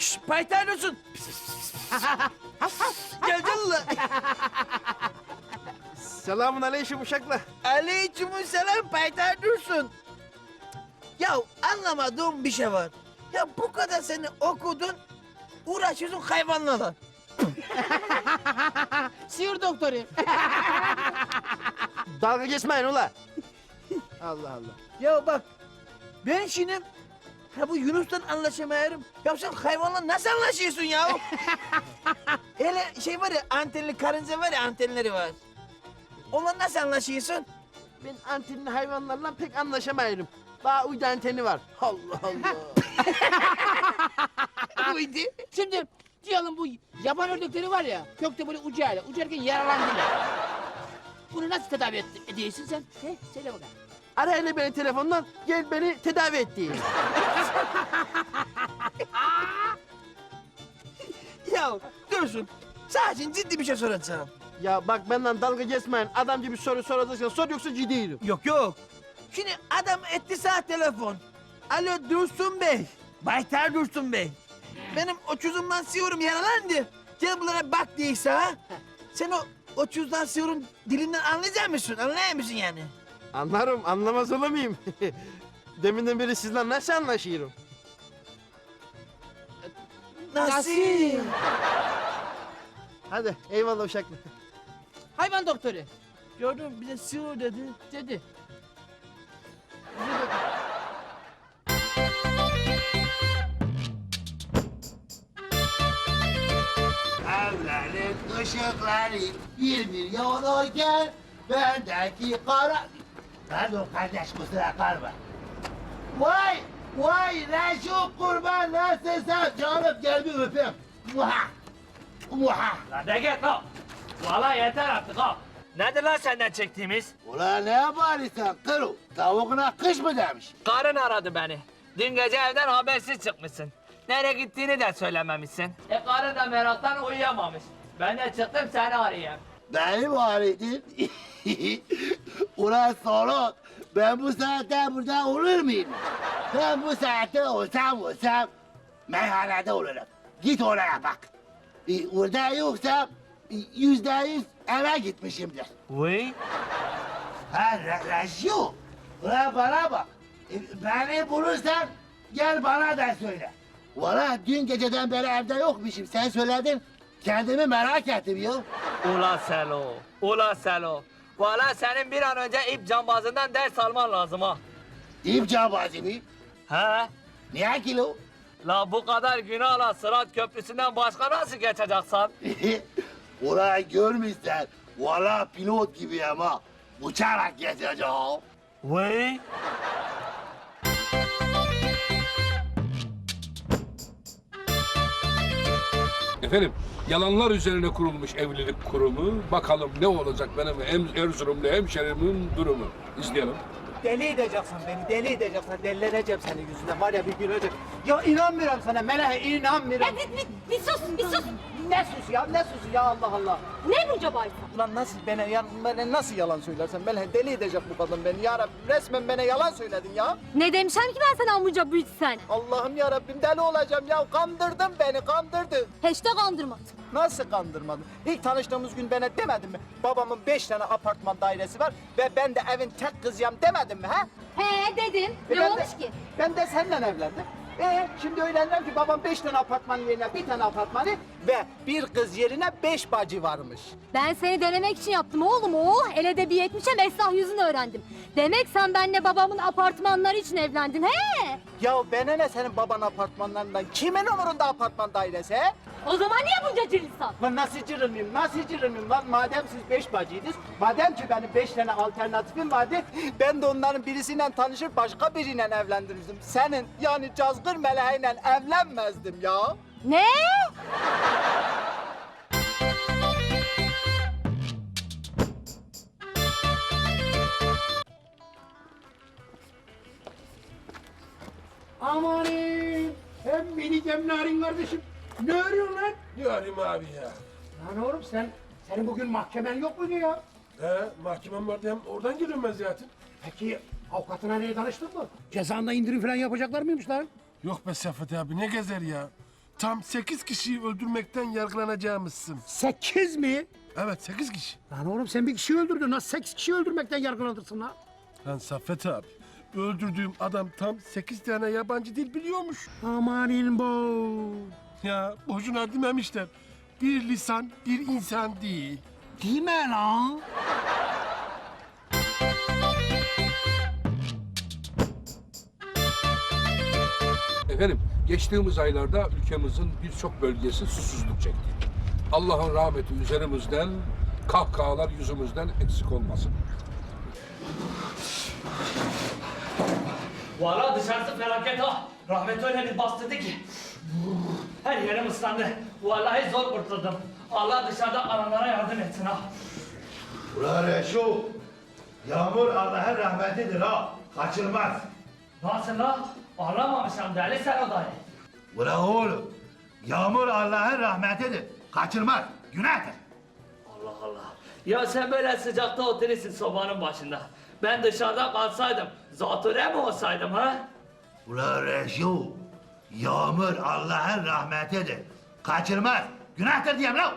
Şşş paytay olsun. Gel canlı. Selamun aleyküm uşaklar. Aleykümselam paytay dursun. Ya anlamadığım bir şey var. Ya bu kadar seni okudun, uğraşıyorsun hayvanlarla. Sihir doktoru. Dalga geçmeyin ula. Allah Allah. Ya bak, ben şimdi ha bu Yunus'tan anlaşamıyorum. Ya sen hayvanla nasıl anlaşıyorsun ya? Hele şey var ya, antenli karınca var ya, antenleri var. Onunla nasıl anlaşıyorsun? Ben antenli hayvanlarla pek anlaşamıyorum. Daha uydu anteni var. Allah Allah. Buydu. Şimdi diyelim bu yaban ördekleri var ya kökte böyle ucuyla uçarken yaralandılar. Bunu nasıl tedavi et, ediyorsun sen? He? Söyle bakalım. Ara hele beni telefondan gel beni tedavi et diye. Ya dursun. Sadece ciddi bir şey soracağım. Ya bak benden dalga geçmeyin. Adam gibi soru soracaksan sor yoksa ciddiyim. Yok yok. Şimdi adam etti sana telefon. Alo Dursun Bey. Baytar Dursun Bey. Benim oçuzumdan siyorum yaralandı. Gel bunlara bak diye sana. Sen o oçuzdan siyorum dilinden anlayacak mısın? Anlayar mısın yani? Anlarım anlamaz muyum? Deminden beri sizden nasıl anlaşıyorum? Nasıl? Hadi eyvallah uşaklar. Hayvan doktoru Gördün mü? bize siyor dedi. dedi. Evlerin ışıkları bir bir yanarken bendeki kara... Pardon kardeş kusura kalma. Vay! Vay Reşo kurban nasılsın canım gel bir öpeyim. Muha! Muha! Lan de git lan. Valla yeter artık ha. Nedir lan senden çektiğimiz? Ulan ne yapıyorsun kırı? Tavuğuna kış mı demiş? Karın aradı beni. Dün gece evden habersiz çıkmışsın. Nereye gittiğini de söylememişsin. E karın da meraktan uyuyamamış. Ben de çıktım seni arayayım. Beni mi aradın? Ulan salak! Ben bu saatte burada olur muyum? Ben bu saatte olsam olsam meyhanede olurum. Git oraya bak. E, orada yoksa e, yüzde yüz eve gitmişimdir. Uy. Ha Re- Reşo! Ulan bana bak. E, beni bulursan gel bana da söyle. Valla dün geceden beri evde yokmuşum. Sen söyledin. Kendimi merak ettim ya. Ula Selo. Ula Selo. Valla senin bir an önce ip cambazından ders alman lazım ha. İp cambazı mı? He? Niye kilo? La bu kadar günahla Sırat Köprüsü'nden başka nasıl geçeceksin? Ulan görmüşsen. Valla pilot gibi ama. Uçarak geçeceğim. Uy. Efendim, yalanlar üzerine kurulmuş evlilik kurumu. Bakalım ne olacak benim hem Erzurumlu hemşerimin durumu. İzleyelim. Deli edeceksin beni, deli edeceksin. Delileneceğim senin yüzünden. Var ya bir gün ölecek. Ya inanmıyorum sana Melehe, inanmıyorum. Ya bir, bir, bir sus, bir sus. Ne sus ya, ne sus ya Allah Allah. Ne bu cabaysa? Ulan nasıl bana, ya, bana nasıl yalan söylersen Melehe deli edecek bu kadın beni. Ya Rabbim resmen bana yalan söyledin ya. Ne demişim ki ben sana amca büyütsen? Allah'ım ya Rabbim deli olacağım ya. Kandırdın beni, kandırdın. Hiç de kandırmadım. Nasıl kandırmadın? İlk tanıştığımız gün bana demedin mi? Babamın beş tane apartman dairesi var ve ben de evin tek kızıyım demedin mi ha? He dedim. E ne ben olmuş de, ki? Ben de seninle evlendim. E şimdi öğrendim ki babam beş tane apartman yerine bir tane apartmanı ve bir kız yerine beş bacı varmış. Ben seni denemek için yaptım oğlum. Oh el edebiyetmişe meslah yüzünü öğrendim. Demek sen benimle babamın apartmanları için evlendin he? Ya bana ne senin baban apartmanlarından? Kimin umurunda apartman dairesi he? O zaman niye bunca cırılsan? Lan nasıl cırılmayayım, nasıl cırılmayayım lan? Madem siz beş bacıydınız, madem ki benim beş tane alternatifim vardı, ben de onların birisiyle tanışıp başka biriyle evlendirirdim. Senin yani cazgır meleğiyle evlenmezdim ya. Ne? Amanın hem minik hem narin kardeşim. Ne arıyorsun lan? Ne arayayım abi ya? Lan oğlum sen, senin bugün mahkemen yok muydu ya? He, mahkemem vardı hem oradan geliyorum ben zaten. Peki avukatına niye danıştın mı? Cezanda indirim falan yapacaklar mıymış lan? Yok be Safet abi ne gezer ya. Tam sekiz kişiyi öldürmekten yargılanacağımızsın. Sekiz mi? Evet sekiz kişi. Lan oğlum sen bir kişi öldürdün. Nasıl sekiz kişi öldürmekten yargılanırsın lan? Lan Saffet abi. Öldürdüğüm adam tam sekiz tane yabancı dil biliyormuş. Aman İlbo. Ya boşuna dememişler. Bir lisan bir insan değil. Değil mi lan? Efendim, geçtiğimiz aylarda ülkemizin birçok bölgesi susuzluk çekti. Allah'ın rahmeti üzerimizden, kahkahalar yüzümüzden eksik olmasın. Valla dışarısı felaket ha. Rahmet öyle bir bastırdı ki. Her yerim ıslandı. Vallahi zor kurtuldum. Allah dışarıda alanlara yardım etsin ha. Ulan Reşo, yağmur Allah'ın rahmetidir ha, kaçılmaz. Nasıl la? Anlamamışım deli sen odayı. Ulan oğlum, yağmur Allah'ın rahmetidir, kaçılmaz, günahtır. Allah Allah. Ya sen böyle sıcakta oturursun sobanın başında. Ben dışarıda kalsaydım, zatüre mi olsaydım ha? Ulan Reşo, yağmur Allah'ın rahmetidir, kaçılmaz, günahtır diyeyim lan.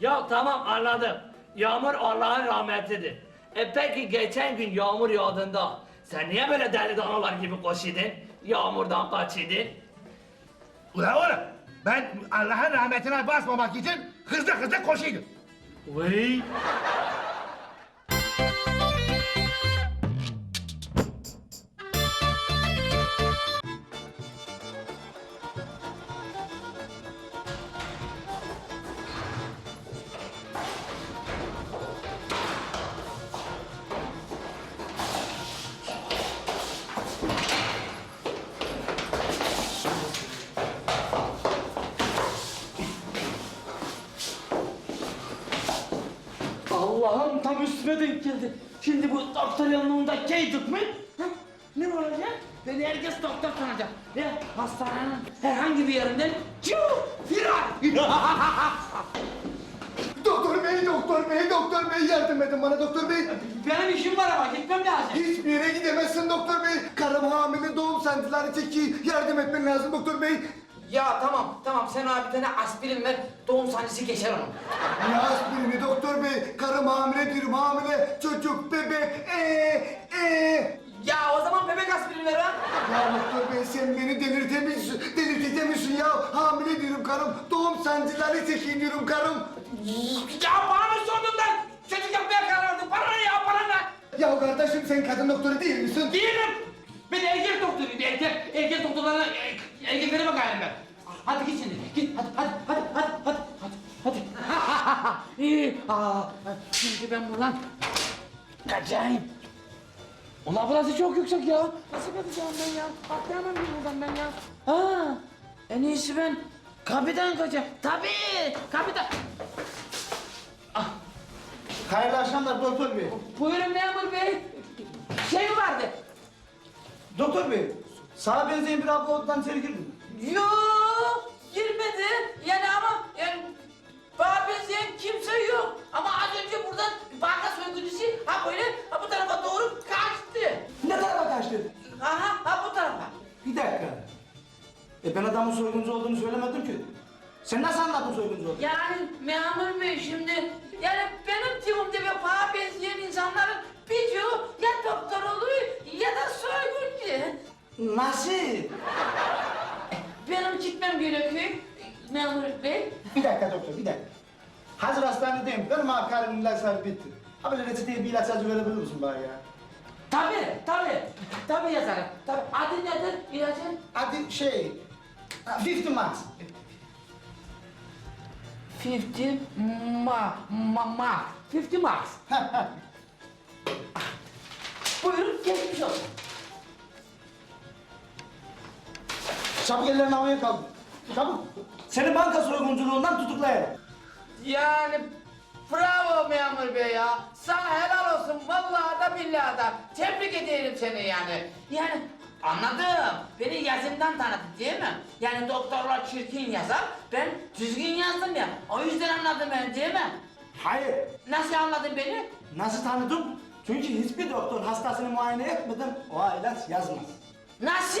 Ya tamam anladım. Yağmur Allah'ın rahmetidir. E peki geçen gün yağmur yağdığında sen niye böyle deli danalar gibi koşuyordun? Yağmurdan kaçıyordun? Ulan oğlum, ben Allah'ın rahmetine basmamak için hızlı hızlı koşuydum. Vay. Üstüme denk geldi. Şimdi bu doktor yanında keydik mi? Ha? Ne olacak? Beni herkes doktor sanacak. Ve hastanenin herhangi bir yerinden çiu firar. Doktor bey, doktor bey, doktor bey yardım edin bana doktor bey. Benim işim var ama gitmem lazım. Hiçbir yere gidemezsin doktor bey. Karım hamile doğum sancıları çekiyor. Yardım etmen lazım doktor bey. Ya tamam tamam sen abi bir tane aspirin ver doğum sancısı geçer onun. Ne aspirini doktor bey? Karım hamile diyorum hamile. Çocuk, bebek, ee, ee. Ya o zaman bebek aspirini ver ha. Ya doktor bey sen beni delirtemiyorsun, delirtemiyorsun ya. Hamile diyorum karım, doğum sancıları çekiyor diyorum karım. Ya bana mı sordun lan? Çocuk yapmaya karar verdin. Bana ne ya bana ne? Ya kardeşim sen kadın doktoru değil misin? Değilim. Erkek erkek. Doktorlarına er- erkeklere bakayım ben. Hadi git şimdi. Git hadi hadi hadi hadi hadi hadi. Hadi. İyi. Aa, şimdi ben buradan kaçayım. Ulan burası çok yüksek ya. Nasıl kaçacağım ben ya? Atlayamam ki buradan ben ya. Ha, en iyisi ben kapıdan kaçayım. Tabii kapıdan. Hayırlı akşamlar doktor bey. Buyurun memur bey. Şey mi vardı? Doktor bey, sana benzeyen bir abla odadan içeri girdi. Yok girmedi. Yani ama yani bana benzeyen kimse yok. Ama az önce buradan banka soyguncusu ha böyle ha bu tarafa doğru kaçtı. Ne tarafa kaçtı? Aha ha bu tarafa. Bir dakika. E ben adamın soyguncu olduğunu söylemedim ki. Sen nasıl anladın soyguncu olduğunu? Yani memur bey şimdi yani Nasıl? Benim gitmem gerekiyor memur bey. Bir dakika doktor, bir dakika. Hazır hastanedeyim. Benim abi karımın ilaçları bitti. Ha böyle reçeteye bir ilaç yazı verebilir misin bana ya? Tabii tabii tabii yazarım. Tabii adı nedir ilacın? Hadi şey... ha, 50 marks. 50 ma ma ma 50 marks. Buyurun geçmiş olsun. Çabuk ellerini havaya kaldır. Çabuk. Seni banka soygunculuğundan tutuklayalım. Yani bravo memur bey ya. Sana helal olsun vallahi da billahi da. Tebrik ederim seni yani. Yani anladım. Beni yazımdan tanıdın değil mi? Yani doktorlar çirkin yazar. Ben düzgün yazdım ya. O yüzden anladın beni değil mi? Hayır. Nasıl anladın beni? Nasıl tanıdım? Çünkü hiçbir doktor hastasını muayene etmeden o ilaç yazmaz. Nasıl?